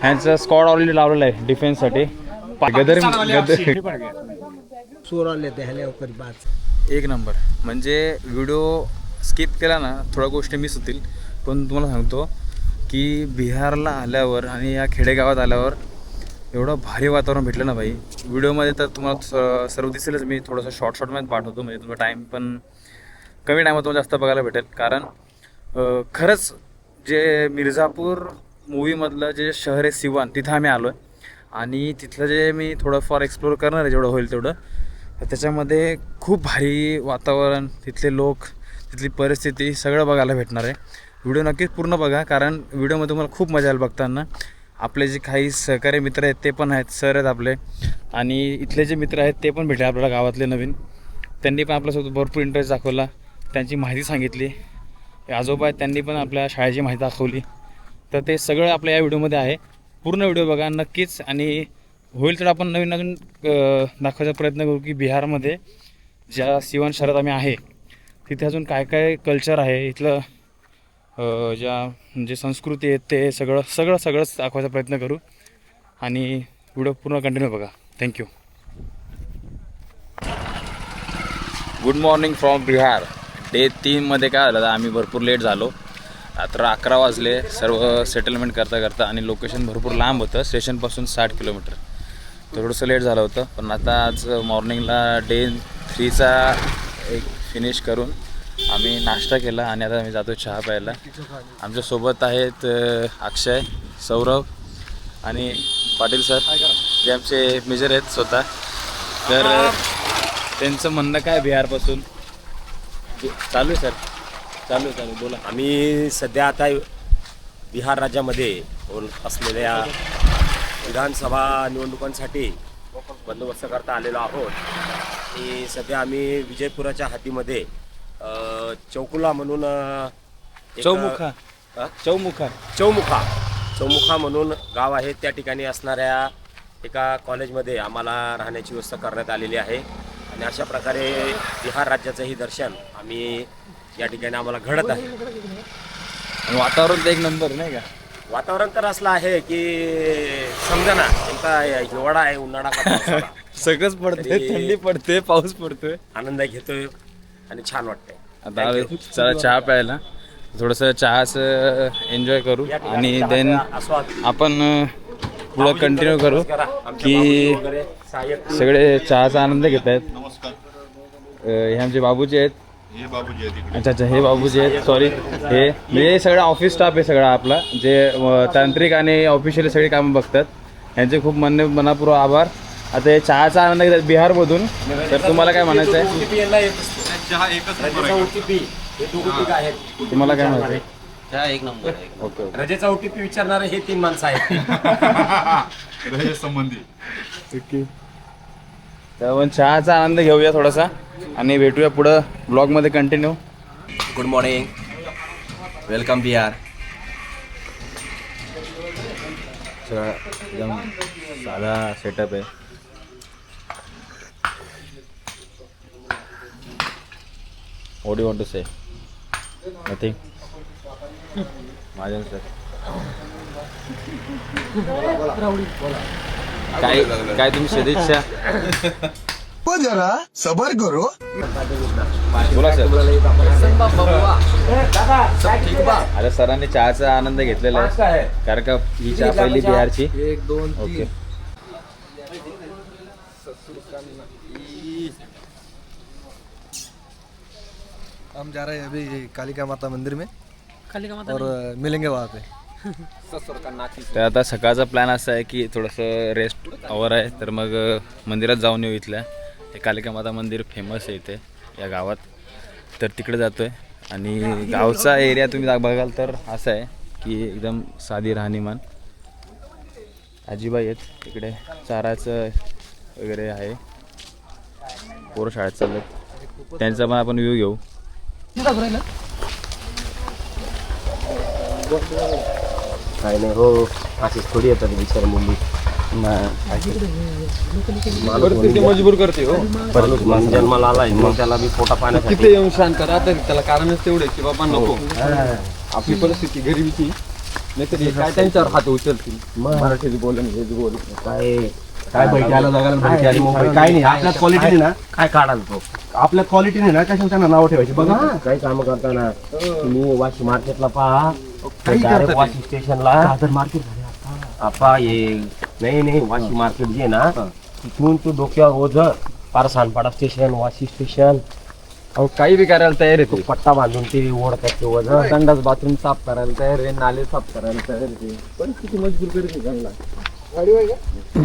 ह्यांचा squad already लावलेला आहे डिफेन्ससाठी गदर गदर चोरा लेते हैं ओकर बात. एक नंबर. म्हणजे व्हिडिओ स्किप केला ना थोड्या गोष्टी मिस होतील. पण तुम्हाला सांगतो की बिहारला आल्यावर आणि या खेडेगावात आल्यावर एवढं भारी वातावरण भेटलं ना भाई. व्हिडिओमध्ये तर तुम्हाला स- सर्व दिसेलच. मी थोडंसं शॉर्ट शॉर्टमध्ये पाठवतो म्हणजे तुमचा टाईम पण कमी टायमात तुम्हाला जास्त बघायला भेटेल. कारण खरंच जे मिर्झापूर मूवीमधलं जे शहर आहे सिवान तिथं आम्ही आलो आहे आणि तिथलं जे मी थोडंफार एक्सप्लोअर करणार आहे जेवढं होईल तेवढं तर त्याच्यामध्ये खूप भारी वातावरण तिथले लोक तिथली परिस्थिती सगळं बघायला भेटणार आहे. व्हिडिओ नक्कीच पूर्ण बघा कारण व्हिडिओमध्ये तुम्हाला खूप मजा येईल बघताना. आपले जे काही सहकारी मित्र आहेत ते पण आहेत सर आहेत आपले. आणि इथले जे मित्र आहेत ते पण भेटले आपल्याला गावातले नवीन. त्यांनी पण आपल्यासोबत भरपूर इंटरेस्ट दाखवला. त्यांची माहिती सांगितली. आजोबा आहेत त्यांनी पण आपल्या शाळेची माहिती दाखवली. तर ते सगळं आपल्या या व्हिडिओमध्ये आहे. पूर्ण व्हिडिओ बघा नक्कीच. आणि होईल तर आपण नवीन नवीन दाखवायचा प्रयत्न करू की बिहारमध्ये ज्या सिवन शहरात आम्ही आहे तिथे अजून काय काय कल्चर आहे इथलं ज्या म्हणजे संस्कृती आहे ते सगळं सगळं सगळंच दाखवायचा प्रयत्न करू. आणि व्हिडिओ पूर्ण कंटिन्यू बघा. Thank you good morning from Bihar day तीनमध्ये काय झालं आम्ही भरपूर लेट झालो. रात्र अकरा वाजले सर्व सेटलमेंट करता करता आणि लोकेशन भरपूर लांब होतं स्टेशनपासून साठ किलोमीटर थोडंसं लेट झालं होतं पण आता आज मॉर्निंगला डे थ्रीचा एक फिनिश करून आम्ही नाश्ता केला आणि आता आम्ही जातो चहा प्यायला. आमच्यासोबत आहेत अक्षय सौरभ आणि पाटील सर. जे आमचे मेजर आहेत स्वतः. तर त्यांचं म्हणणं काय बिहारपासून? चालू आहे सर. चालू चालू बोला. आम्ही सध्या आता बिहार राज्यामध्ये असलेल्या विधानसभा निवडणुकांसाठी बंदोबस्त करता आलेलो आहोत. आणि सध्या आम्ही विजयपुराच्या हातीमध्ये अ, चौकुला म्हणून अ, एक- चौमुखा? चौमुखा. चौमुखा. चौमुखा म्हणून गाव आहे. त्या ठिकाणी असणाऱ्या एका कॉलेजमध्ये आम्हाला राहण्याची व्यवस्था करण्यात आलेली आहे. आणि अशा प्रकारे बिहार राज्याचंही दर्शन आम्ही या ठिकाणी आम्हाला घडत आहे. आणि वातावरण तर एक नंबर नाही का? वातावरण तर असलं आहे की समजा ना नेमका हिवाळा आहे उन्हाळा का पावसाळा. सगळंच पडते तरी- थंडी पडते पाऊस पडतोय. आनंद घेतोय आणि छान वाटतंय. आता आम्ही चला चहा प्यायला. थोडंसं चहाचं एन्जॉय करू. आणि देन आस्वाद. आपण अं, पुढं कंटिन्यू करू की सगळे चहाचा आनंद घेत आहेत. हे आमचे बाबूजी आहेत. अच्छा अच्छा हे बाबूजी आहेत. सॉरी हे म्हणजे सगळं ऑफिस स्टाफ आहे सगळा आपला. जे तांत्रिक आणि ऑफिशियल सगळी कामं बघतात. यांचे खूप मन मनापूर्वक आभार. आता हे चहाचा आनंद घेतात बिहारमधून. तर तुम्हाला काय म्हणायचं आहे. हे. तुम्हाला काय म्हणायचं एक नंबर आहे ओके ओके. रजेचा ओटीपी विचारणारे हे तीन माणसं आहेत. ओके. तर आपण चहाचा आनंद घेऊया थोडासा आणि भेटूया पुढं ब्लॉगमध्ये continue good morning welcome Bihar सगळा एकदम साधा सेटअप आहे. What do you want to say? Sir काय काय तुम्ही सदिच्छा जरा सबर करो. बोला सर. अरे सरांनी चहाचा आनंद घेतलेला आहे. कारण का ही चहा पहिली बिहारची? एक दोन ओके. हम जा रहे हैं अभी कालिका माता मंदिर में। और मिलेंगे वहाँ पे। तर आता सकाळचा प्लॅन असा आहे की थोडंसं रेस्ट आवर आहे. तर मग मंदिरात जाऊन येऊ इथल्या. हे कालिका माता मंदिर फेमस आहे इथे या गावात. तर तिकडे जातो आहे आणि गावचा एरिया तुम्ही बघाल तर असा आहे की एकदम साधी राहणीमान. आजीबाई आहेत. इकडे चाराचं वगैरे आहे. पोरं शाळेत चालत त्यांचा पण आपण व्ह्यू घेऊ. काय नाही हो अशीच थोडी येतात विचार मुंबई मजबूर करते हो माणूस म्हणून जन्माला आलाय मग त्याला बी पोटा पाण्यासाठी तिथे येऊन शांत राहा तर त्याला कारणच तेवढे की बाबा नको. आपली परिस्थिती गरिबीची काय त्यांच्यावर हात उचलतील? मराठीत बोल इंग्रजी बोल काय काय बैठी आला जगाला बैठी आली मुंबई काय नाही आपल्यात क्वालिटी ना काय काढाल तो आपल्या क्वालिटीने ना कशाला त्यांना नाव ठेवायची? बघा. काही काम करताना तुम्ही वाशी मार्केटला पहा. काही direct करतात वाशी स्टेशनला मार्केट आपा ये नाही नाही वाशी मार्केट जे ना तिथून तू डोक्यावर ओझ पार सानपाडा स्टेशन वाशी स्टेशन अहो काही बी करायला तयार आहे तो. पट्टा बांधून ते ओढतात ते वज संडास बाथरूम साफ करायला तयार आहे नाले साफ करायला तयार आहे ते. परिस्थिती मजबूर करीत आहे त्यांना.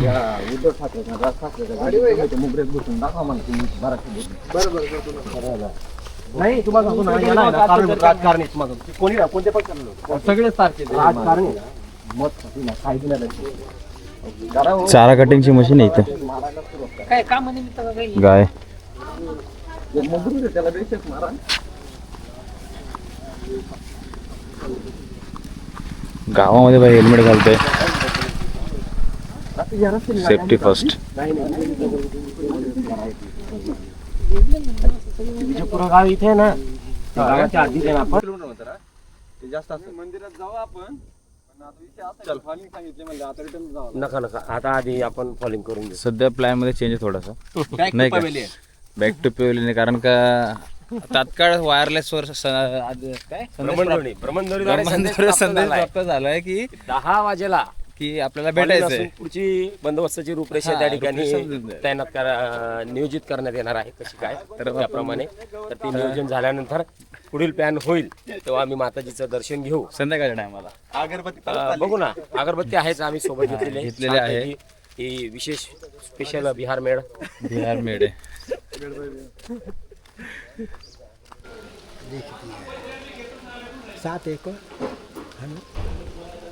या उद्धव ठाकरेचा राज ठाकरेचा गाडी मुगऱ्यात बसून दाखवा मला तुम्ही. मराठी नाही तुम्हाला सांगतो ना याला आहे राजकारणी. कोणी ना कोणते पण करणार सगळे सारखे. राजकारणी ना, मत साठी ना काही नाही हो. चारा कटिंगची मशीन आहे इथं गाय आहे, त्याला बेशक मारा गावामध्ये बाई हेल्मेट घालतोय सेफ्टी फर्स्ट विजयपुरा गाव इथे आहे ना त्या गावाच्या आधीच आहे ना आपण. किलोमीटर होतं ना ते जास्त असतं. मंदिरात जाऊ आपण पण आता सांगितले म्हणजे रिटर्न नका नका. आता आधी आपण फॉलिंग करून घेऊ. सध्या प्लॅनमध्ये चेंज आहे थोडासा. नाही का? पवेली आहे. बॅक टू पेवली कारण का तात्काळ वायरलेस वर स- आज काय? संदेश ब्रह्मणध्वनी ब्रह्मणध्वनीद्वारे प्राप्त- संदेश प्राप्त संदेश झालाय. प्राप्त झालाय की दहा वाजेला. की आपल्याला असून पुढची बंदोबस्ताची रूपरेषा त्या ठिकाणी. तैनात करा नियोजित करण्यात येणार आहे कशी काय तर त्याप्रमाणे. तर ते नियोजन झाल्यानंतर पुढील प्लॅन होईल तेव्हा आम्ही माताजीचं दर्शन घेऊ. संध्याकाळच्या टायमाला अगरबत्ती अं, बघू ना अगरबत्ती आहेच आम्ही सोबत घेतलेले. घेतलेले आहे. छानपैकी ही विशेष स्पेशल बिहार मेळ. बिहार मेड आहे. सात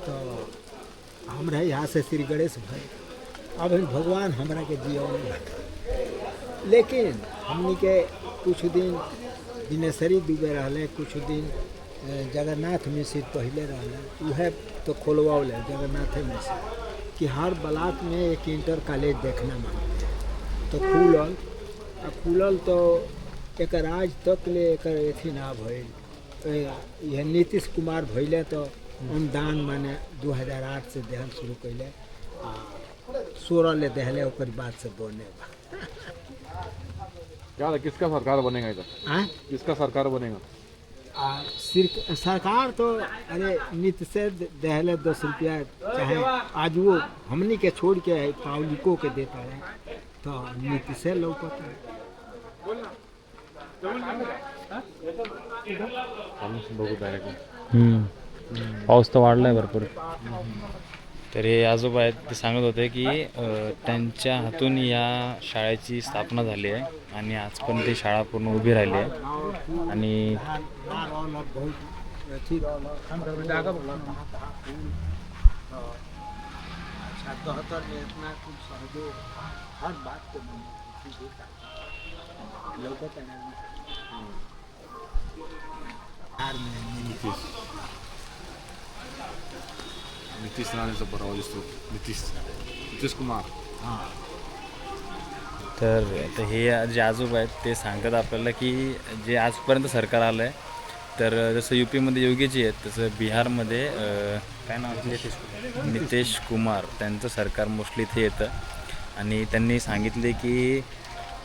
तो हमरा यहाँ से श्री गणेश भाई अब भगवान हमरा के जीवन लेकिन हमनी के कुछ दिन दिनेश्वरी डूबे रहले कुछ दिन जगन्नाथ मिश्र पहले रहले वह तो खोलवाओले जगन्नाथ मिश्र। कि हर ब्लॉक में एक इंटर कॉलेज देखना मांगते तो खुलल आ खुलल तो एक आज तक ले एकर अथी ना भइल। नीतीश कुमार भइले तो अनुदान माने 2008 से देहल शुरू कैले आ सोलह ले देहले ओकर बाद से बने बा। क्या किसका सरकार बनेगा इधर? आँ? किसका सरकार बनेगा? आ, सिर- सरकार तो अरे नीति से दहले दस रुपया चाहे आज वो हमनी के छोड़ के पब्लिको के देता है तो नीति से लौकता है। हम्म. पाऊस तर वाढलाय भरपूर. तर हे आजोबा आहेत ते सांगत होते की त्यांच्या हातून या शाळेची स्थापना झाली आहे आणि आज पण ती शाळा पूर्ण उभी राहिली आहे. आणि नीतीश नितीश राणेचा पराभव दिसतो नितीश नितीश कुमार तर आता हे जे आजोबा आहेत ते सांगतात आपल्याला की जे आजपर्यंत सरकार आलं आहे तर जसं यू पीमध्ये योगीजी आहेत तसं बिहारमध्ये काय नाव आहे त्याचं? नितीश कुमार त्यांचं सरकार मोस्टली इथे येतं आणि त्यांनी सांगितले की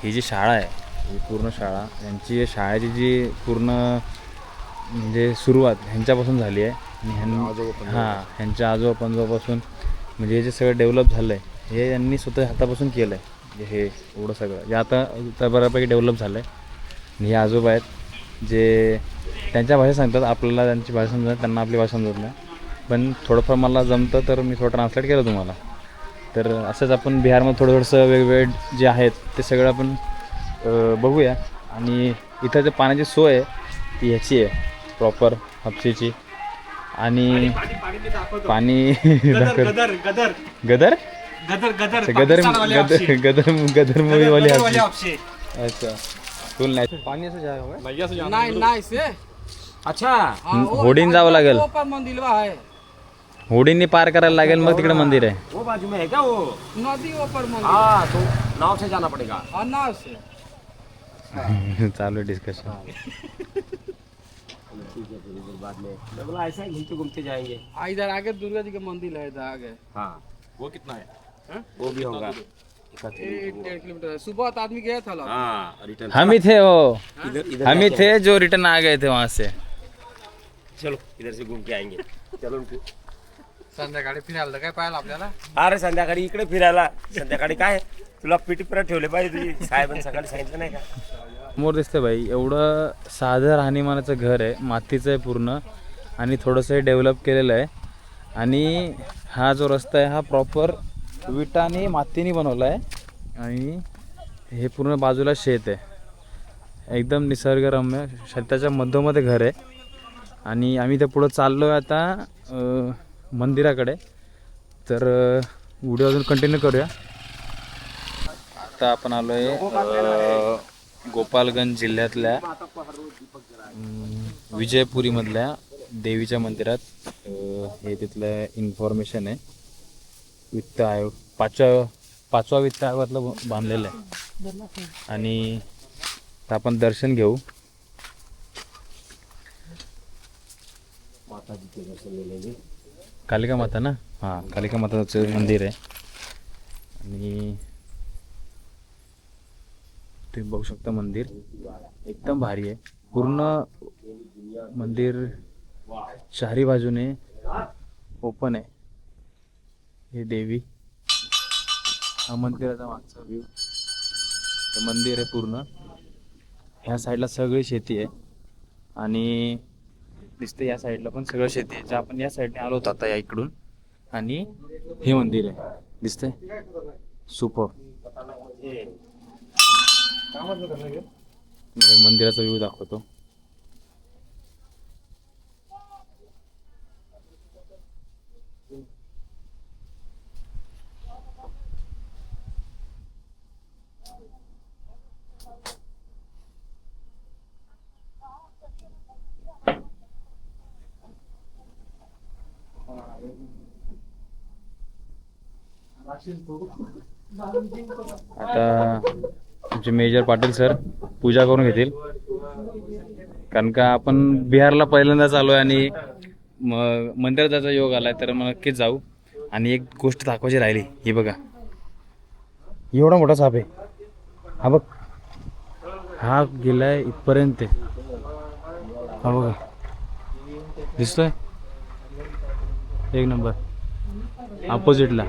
ही जी शाळा आहे ही पूर्ण शाळा यांची शाळेची जी पूर्ण म्हणजे सुरुवात ह्यांच्यापासून झाली आहे. आणि ह्यां हां ह्यांच्या आजोबा पंजोबापासून म्हणजे हे जे सगळं डेव्हलप झालं आहे हे यांनी स्वतः हातापासून केलं आहे हे एवढं सगळं. जे आता आता बऱ्यापैकी डेव्हलप झालं आहे आणि हे आजोबा आहेत जे त्यांच्या भाषेत सांगतात आपल्याला त्यांची भाषा समजत त्यांना आपली भाषा समजत नाही. पण थोडंफार मला जमतं तर मी थोडं ट्रान्सलेट केलं तुम्हाला. तर असंच आपण बिहारमध्ये थोडं थोडंसं वेगवेगळे जे आहेत ते सगळं आपण बघूया. आणि इथं जे पाण्याची सोय आहे ती ह्याची आहे. प्रॉपर हापशीची. आणि पाणी गदर गदर गदर. गदर? गदर गदर गदर हापशी. अच्छा. फुल नाही पाणी असं नाही नाही से अच्छा. होडीन जावं लागेल. है होडींनी पार करायला लागेल मग तिकडे मंदिर आहे. वो बाजू में है? क्या वो नदी ऊपर मंदिर. हाँ तो नाव से जाना पड़ेगा. नाव से चालू डिस्कशन ठीक है फिर इधर बाद में। मैं बोला ऐसा ही घूमते घूमते जाएँगे। इधर आगे दुर्गा जी का मंदिर है इधर आगे। हाँ। वो कितना है? हाँ? वो भी होगा। डेढ़ किलोमीटर है। सुबह तो आदमी गया था हाँ रिटर्न हम ही थे वो। इधर इधर हम ही थे जो रिटर्न आ गए थे वहाँ से। चलो इधर से घूम के आएँगे। चलो उनको। संध्याकाळी फिरायला काय पाहायला आपल्याला? अरे संध्याकाळी इकडे फिरायला। संध्याकाळी काय तुला पिटी ठेवले पाहिजे तुझी. साहेबांनी सकाळी सांगितलं नाही का? समोर दिसतंय भाई एवढं साधं राहणीमानाचं घर आहे मातीचं आहे पूर्ण आणि थोडंसं डेव्हलप केलेलं आहे. आणि हा जो रस्ता आहे हा प्रॉपर विटा आणि मातीने बनवला आहे आणि हे पूर्ण बाजूला शेत आहे. एकदम निसर्गरम्य शेताच्या मधोमध्ये घर आहे. आणि आम्ही त्या पुढं चाललो आहे आता अं, मंदिराकडे. तर व्हिडिओ अजून कंटिन्यू करूया. आता आपण आलो आहे गोपालगंज जिल्ह्यातल्या विजयपुरीमधल्या देवीच्या मंदिरात हे तिथलं इन्फॉर्मेशन आहे. वित्त आयोग पाचव्या पाचवा वित्त आयोगातलं ब- बांधलेलं आहे. आणि आपण दर्शन घेऊ. कालिका माता ना? हां कालिका माताचं मंदिर आहे. आणि तुम्ही बघू शकता मंदिर. एकदम भारी आहे. पूर्ण मंदिर चारी बाजूने ओपन आहे. हे देवी. हा मंदिराचा मागचा व्ह्यू हे मंदिर आहे पूर्ण. ह्या साईडला सगळी शेती आहे. आणि दिसते या साईडला पण सगळं शेती आहे. जे आपण या साईडने आलो होतो आता या इकडून. आणि हे मंदिर आहे. दिसतंय? सुपर. एक मंदिराचा व्ह्यू दाखवतो. आता आमचे मेजर पाटील सर पूजा करून घेतील. कारण का आपण बिहारला पहिल्यांदाच आलो आहे आणि म- मंदिरात जायचा योग आलाय तर मग नक्कीच जाऊ. आणि एक गोष्ट दाखवायची राहिली ही बघा. एवढा मोठा साप आहे. हा बघ. हा गेलाय इथपर्यंत. हा बघा. दिसतोय? एक नंबर. अपोजिटला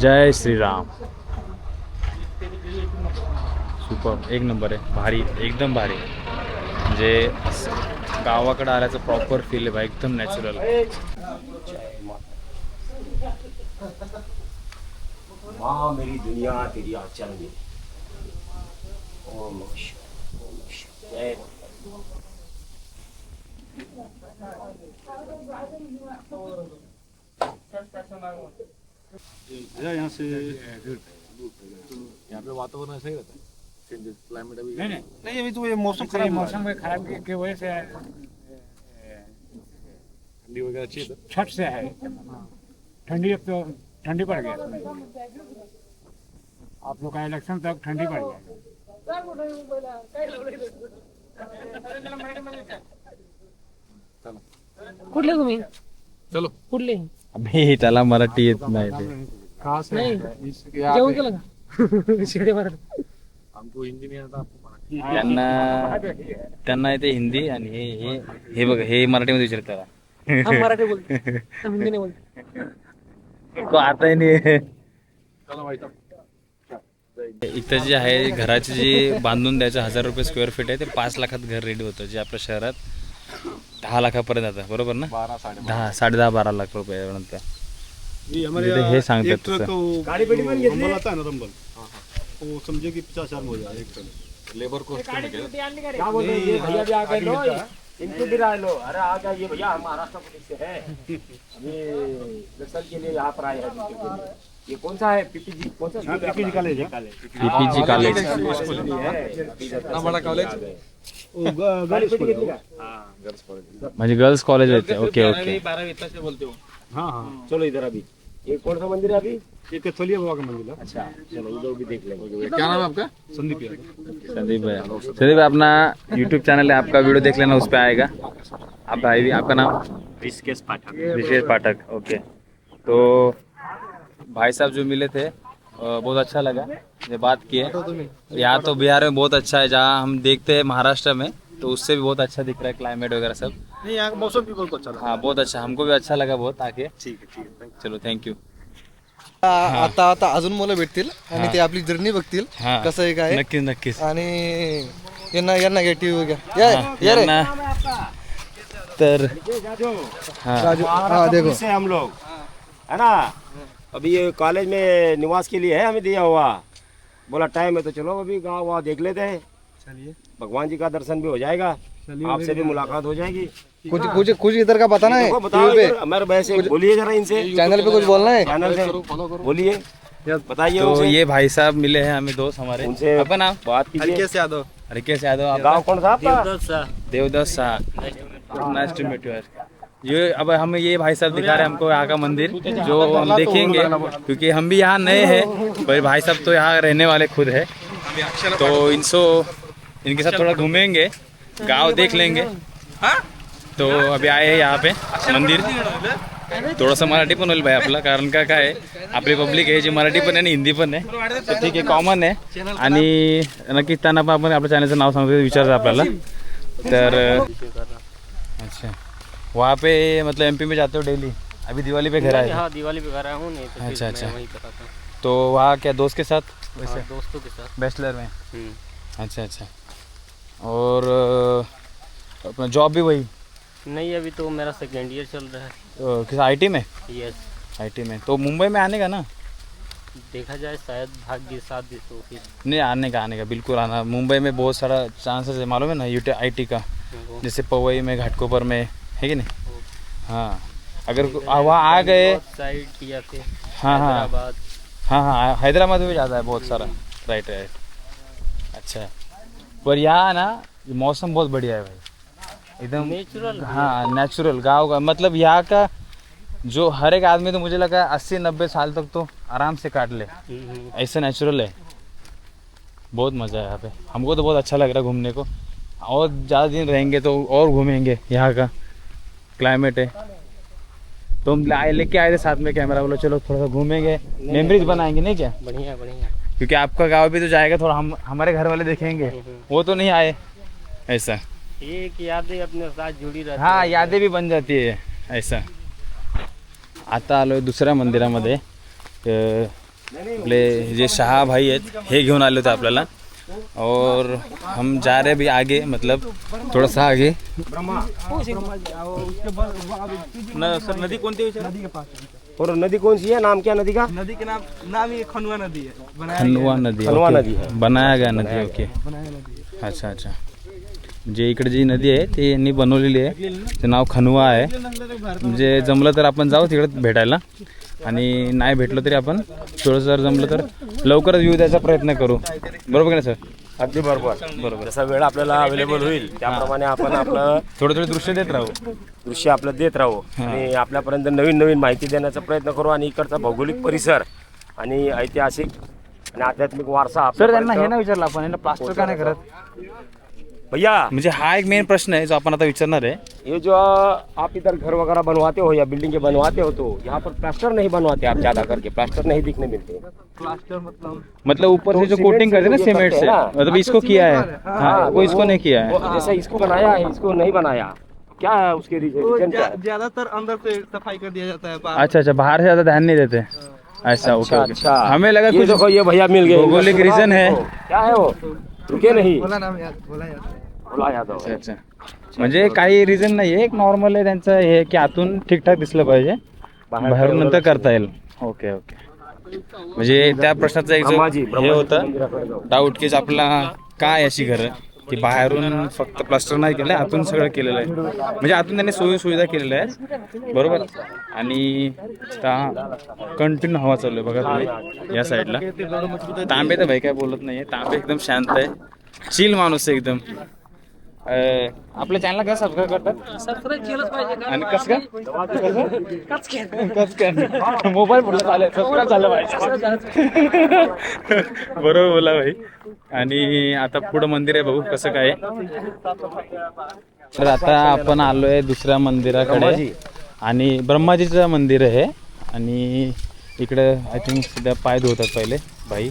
जय श्रीराम. सुपर एक नंबर आहे भारी एकदम भारी म्हणजे गावाकडे आल्याचं प्रॉपर फील आहे बा एकदम नॅचरल माँ मेरी दुनिया तेरी आंचल ओम माँ। यहाँ पे वातावरण ऐसा ही रहता है चेंजेस क्लाइमेट अभी नहीं. अभी तो ये मौसम खराब मौसम में खराब की, की वजह से ठंडी वगैरह अच्छी है छठ से है ठंडी अब तो ठंडी पड़ गई। आप लोग का इलेक्शन तक ठंडी पड़ गई कुठले तुम्ही? चलो. कुठले? अबे त्याला मराठी येत नाही ते. नहीं। है जेवण केलं का? शिडे मारत हमको हिंदी नहीं आता आपको मराठी त्यांना त्यांना येते हिंदी आणि हे हे हे बघा हे मराठीमध्ये विचारतात हम मराठी बोलते हम हिंदी नहीं बोलते तो आता ही नाही. चलो भाई साहब इथं जे आहे घराची जी बांधून द्यायचं हजार रुपये स्क्वेअर फीट आहे ते पाच लाखात घर रेडी होतं जे आपल्या शहरात दहा लाखापर्यंत जातं बरोबर ना? बारह साढ़े दहा साडे दहा बारा लाख रुपये हे सांगतात एक ट्रक तसं. वो गाड़ी बड़ी बन गई रंबल आता है ना रंबल वो समझे कि पचास हज़ार में हो जाए एक टन लेबर को क्या क्या बोल रहे हैं? ये भैया भी आ गए लो इनको भी ला लो। अरे आ जाइए भैया हम महाराष्ट्र पुलिस से है। ये दर्शन के लिए यहाँ पर आए हैं। ड्यूटी के लिए। ये कौन सा है? पीपीजी कौन सा स्कूल कॉलेज है? पीपीजी कॉलेज है। इतना बड़ा कॉलेज वो ग- गर्ल्स स्कूल है का? म्हणजे गर्ल्स कॉलेज आहे ते ओके ओके। हाँ हाँ चलो इधर अभी। ये कौन सा मंदिर है अभी? ये कथोलिया बाबा का मंदिर है। अच्छा चलो उधर भी देख लेंगे। क्या नाम है आपका? संदीप संदीप भाई संदीप भाई अपना यूट्यूब चैनल है आपका वीडियो देख लेना उस पर आएगा। आप भाई भी आपका नाम? ऋषिकेश पाठक। विशेष पाठक ओके तो भाई साहब जो मिले थे बहुत अच्छा लगा ये बात किए। यहाँ तो बिहार में बहुत अच्छा है जहाँ हम देखते हैं महाराष्ट्र में। तो उससे भी बहुत अच्छा दिख रहा है क्लाइमेट वगैरह सब। नहीं यहाँ का मौसम भी बहुत अच्छा हाँ बहुत अच्छा। हमको भी अच्छा लगा बहुत आके। ठीक है ठीक है चलो थँक्यू आता आता अजून मुलं भेटतील आणि ते आपली जर्नी बघतील हा। कसं आहे काय नक्कीच नक्कीच। आणि यांना यांना घ्या टीव्ही घ्या. या हा, या रे. यांना- तर हा। राजू हा देखो. से हम लोग। है ना? अभी ये कॉलेज में निवास के लिए है हमें दिया हुआ। बोला टाइम है तो चलो अभी गाँव वहाँ देख लेते हैं। चलिए। भगवान जी का दर्शन भी हो जाएगा। आपसे भी मुलाकात हो जाएगी। कुछ कुछ कुछ इधर का पता ना है बोलिए जरा इनसे। चैनल पे कुछ बोलना है? चैनल से बोलिए। बताइए तो ये भाई साहब मिले हैं हमें दोस्त हमारे। उनसे आपका नाम? बात कीजिए। हरकेश यादव। रिकेश यादव गाँव कौन सा आपका? Devdas Shah. Nice to meet you ये अब हम ये भाई साहब दिखा रहे हैं हमको यहाँ का मंदिर जो हम देखेंगे क्योंकि हम भी यहाँ नए हैं पर भाई साहब तो यहाँ रहने वाले खुद है। तो इनसो इनके साथ थोड़ा घूमेंगे गांव देख लेंगे। तो अभी आए हैं यहाँ पे मंदिर। थोडंसं मराठी पण होईल भाई आपलं कारण का काय आहे, आपली पब्लिक आहे जी मराठी पण आहे आणि हिंदी पण आहे. तर ठीक आहे कॉमन आहे. आणि नक्कीच त्यांना पण आपण आपल्या चॅनलचं नाव सांगतो विचारतं आपल्याला. तर अच्छा. वहाँ पे मतलब एमपी में जाते हो डेली अभी दिवाली पे घर आए? हाँ? दिवाली पे घर आया हूँ नहीं तो अच्छा, अच्छा। हूँ। तो वहाँ क्या दोस्त के साथ? वैसे? हाँ, दोस्तों के साथ। बैचलर में। अच्छा अच्छा। और अपना जॉब भी वही? नहीं अभी तो मेरा सेकेंड ईयर चल रहा है। अ, किस आईटी में? यस आईटी में। तो मुंबई में आने का ना? देखा जाए शायद भाग्य साथ दे तो फिर। नहीं आने का आने का बिल्कुल आना। मुंबई में बहुत सारा चांसेस है मालूम है ना यूटी आईटी का? जैसे पवई में घाटकोपर में है कि नहीं? हाँ। अगर वहाँ आ गए साइड या फिर हाँ हाँ। हैदराबाद। हाँ हाँ हैदराबाद में भी ज़्यादा है बहुत सारा। राइट राइट अच्छा। पर यहाँ ना ये मौसम बहुत बढ़िया है भाई। एकदम नेचुरल हाँ नेचुरल गाँव का मतलब यहाँ का जो हर एक आदमी तो मुझे लगा अस्सी नब्बे साल तक तो आराम से काट ले। ऐसा नेचुरल है। बहुत मज़ा है यहाँ पे। हमको तो बहुत अच्छा लग रहा है घूमने को। और ज़्यादा दिन रहेंगे तो और घूमेंगे यहाँ का। क्लाइमेट है। तो हम लेके आए थे साथ में कैमरा बोलो चलो थोड़ा सा घूमेंगे। मेमोरीज बनाएँगे नहीं क्या? बढ़िया बढ़िया। क्योंकि आपका गाँव भी तो जाएगा थोड़ा हम हमारे घर वाले देखेंगे। वो तो नहीं आए। ऐसा। एक यादें अपने साथ जुड़ी रहती हा हैं। यादी बी बन जाती है। ऐसा। आता आलो दुसऱ्या मंदिरामध्ये। आपले जे शहा भाई आहेत हे घेऊन आले होते आपल्याला। और हम जा रहे भी आगे मतलब थोड़ा सा आगे न सर नदी कोणती विचार और नदी कौन सी है? नाम क्या नदी का? नदी के नाम नाम ये खनुआ नदी है। खनवा नदी। खनवा ओके. नदी है. बनाया गया नदी ओके। अच्छा अच्छा। म्हणजे इकडे जी नदी आहे ती यांनी बनवलेली आहे. ते नाव खनवा आहे. म्हणजे जमलं तर आपण जाऊ तिकडे भेटायला. आणि नाही भेटलो तरी आपण थोडं जर जमलं तर लवकरच येऊ द्यायचा प्रयत्न करू. बरोबर का सर? अगदी बरोबर बरोबर. जसा वेळ आपल्याला अवेलेबल होईल त्याप्रमाणे आपण आपलं थोडं थोडं दृश्य देत राहू. दृश्य आपलं देत राहू. आणि आपल्यापर्यंत नवीन नवीन माहिती देण्याचा प्रयत्न करू आणि इकडचा भौगोलिक परिसर आणि ऐतिहासिक आणि आध्यात्मिक वारसा सर त्यांना हे ना विचारलं आपण यांना प्लास्टर का नाही करत? भैया। म्हणजे हा एक मेन प्रश्न आहे जो आपण आता विचारणार आहे. ये जो आप इधर घर वगैरह बनवाते हो या बिल्डिंग के बनवाते हो तो यहाँ पर प्लास्टर नहीं बनवाते आप ज़्यादा करके प्लास्टर नहीं दिखने मिलते। प्लास्टर मतलब? मतलब ऊपर से जो सीमेंट कोटिंग करते हैं ना जो सीमेंट करते से। हैं ना। मतलब इसको किया है। हाँ वो इसको नहीं किया है। वो जैसे इसको बनाया है इसको नहीं बनाया। क्या है उसके रीजन रीजन क्या ज्या- है? ज़्यादातर अंदर से सफ़ाई कर दिया जाता है बाहर। अच्छा अच्छा बाहर से ज़्यादा ध्यान नहीं देते। ऐसा ओके अच्छा ओके। अच्छा। हमें लगा ये कुछ देखो ये भैया मिल गए। भौगोलिक इनको reason है। क्या है वो? रुके नहीं। बोला नाम याद बोला याद यादव अच्छा अच्छा. म्हणजे काही रिझन नाही एक नॉर्मल आहे त्यांचं हे की आतून ठीकठाक दिसलं पाहिजे. बाहेरून नंतर करता येईल. Okay okay. म्हणजे त्या प्रश्नाचं एक जो ब्रह्माजी हे होतं. डाऊट की आपला काय अशी घरं? की बाहेरून फक्त प्लास्टर नाही केलं आतून सगळं केलेलं आहे. म्हणजे आतून त्यांनी सोयी सुविधा केलेल्या आहेत. बरोबर? आणि कंटिन्यू हवा चालू आहे. बघा तुम्ही या साईडला तांबे तर भाई काय बोलत नाहीये. तांबे एकदम शांत आहे. चिल माणूस आहे एकदम. अं, आपल्या चॅनलला कसं सबस्क्राईब करतात? सबस्क्राईब केलंच पाहिजे आणि कसं काय कसं? काय मोबाईल बोलला चालेल सबस्क्राईब झालं पाहिजे. बरोबर बोला भाई. आणि आता पुढं मंदिर आहे बघू कसं काय. तर आता आपण आलोय दुसऱ्या मंदिराकडे. आणि ब्रह्माजीचं मंदिर आहे. आणि इकडे आय थिंक सध्या पाय धुवतात पहिले भाई.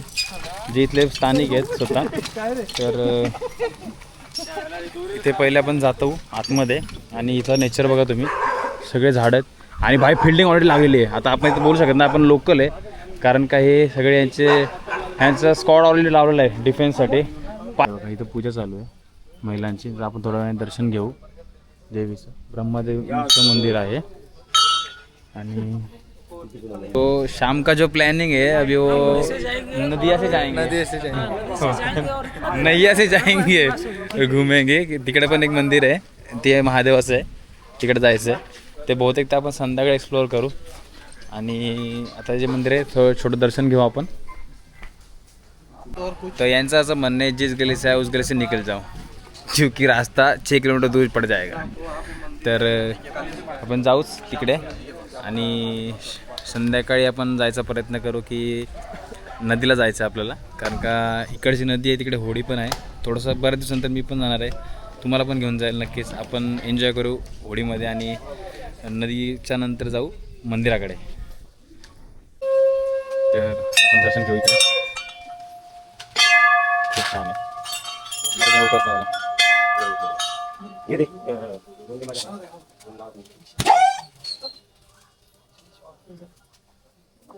जे इथले स्थानिक आहेत स्वतः. तर अं, इथे पहिले आपण जातो आतमध्ये. आणि इथं नेचर बघा तुम्ही. सगळे झाड आहेत. आणि बाय फिल्डिंग ऑलरेडी लागलेली आहे. आता आपण इथं बोलू शकत नाही. आपण लोकल आहे. कारण का हे सगळे यांचे यांचा स्कॉड ऑलरेडी लावलेला आहे डिफेन्ससाठी पा इथं पूजा चालू आहे महिलांची. तर आपण थोड्या वेळाने दर्शन घेऊ. देवीचं. ब्रह्मादेवीचं मंदिर आहे. आणि तो शाम का जो प्लानिंग है अभी वो नदिया से जाएंगे. नदिया से जाएंगे. नैया से जाएंगे. घुमेंगे. तिकडे पण एक मंदिर आहे. ते महादेवाचं आहे. तिकडे जायचं आहे. ते बहुतेक तर आपण संध्याकाळी एक्सप्लोअर करू. आणि आता जे मंदिर आहे थोडं छोटं दर्शन घेऊ आपण. तर यांचं असं म्हणणं आहे जिस गली से आहे उस गली से निकल जाओ. क्योंकि रास्ता छे किलोमीटर दूर पड़ जायगा तर आपण जाऊच तिकडे. आणि संध्याकाळी आपण जायचा प्रयत्न करू की नदीला जायचं आहे आपल्याला. कारण का इकडची नदी आहे तिकडे होडी पण आहे. थोडंसं बऱ्याच दिवसानंतर मी पण जाणार आहे. तुम्हाला पण घेऊन जाईल नक्कीच. आपण एन्जॉय करू होडीमध्ये आणि नदीच्या नंतर जाऊ मंदिराकडे. तर आपण दर्शन घेऊ इकडे. खूप छान आहे.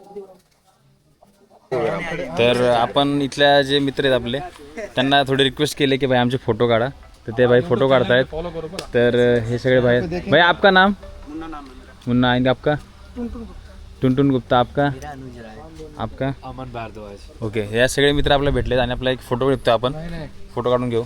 Thank you. तर आपण इथल्या जे मित्र आहेत आपले त्यांना थोडी रिक्वेस्ट केले की भाई आमचे फोटो काढा. तर ते भाई फोटो काढतायत. तर हे सगळे भाई. भाई आपका नाम? मुन्ना आणि आपका? टुनटुन गुप्ता आपका? आपका? अमन भारद्वाज. ओके या सगळे मित्र आपल्याला भेटलेत आणि आपला एक फोटो निघतो आपण. फोटो काढून घेऊ.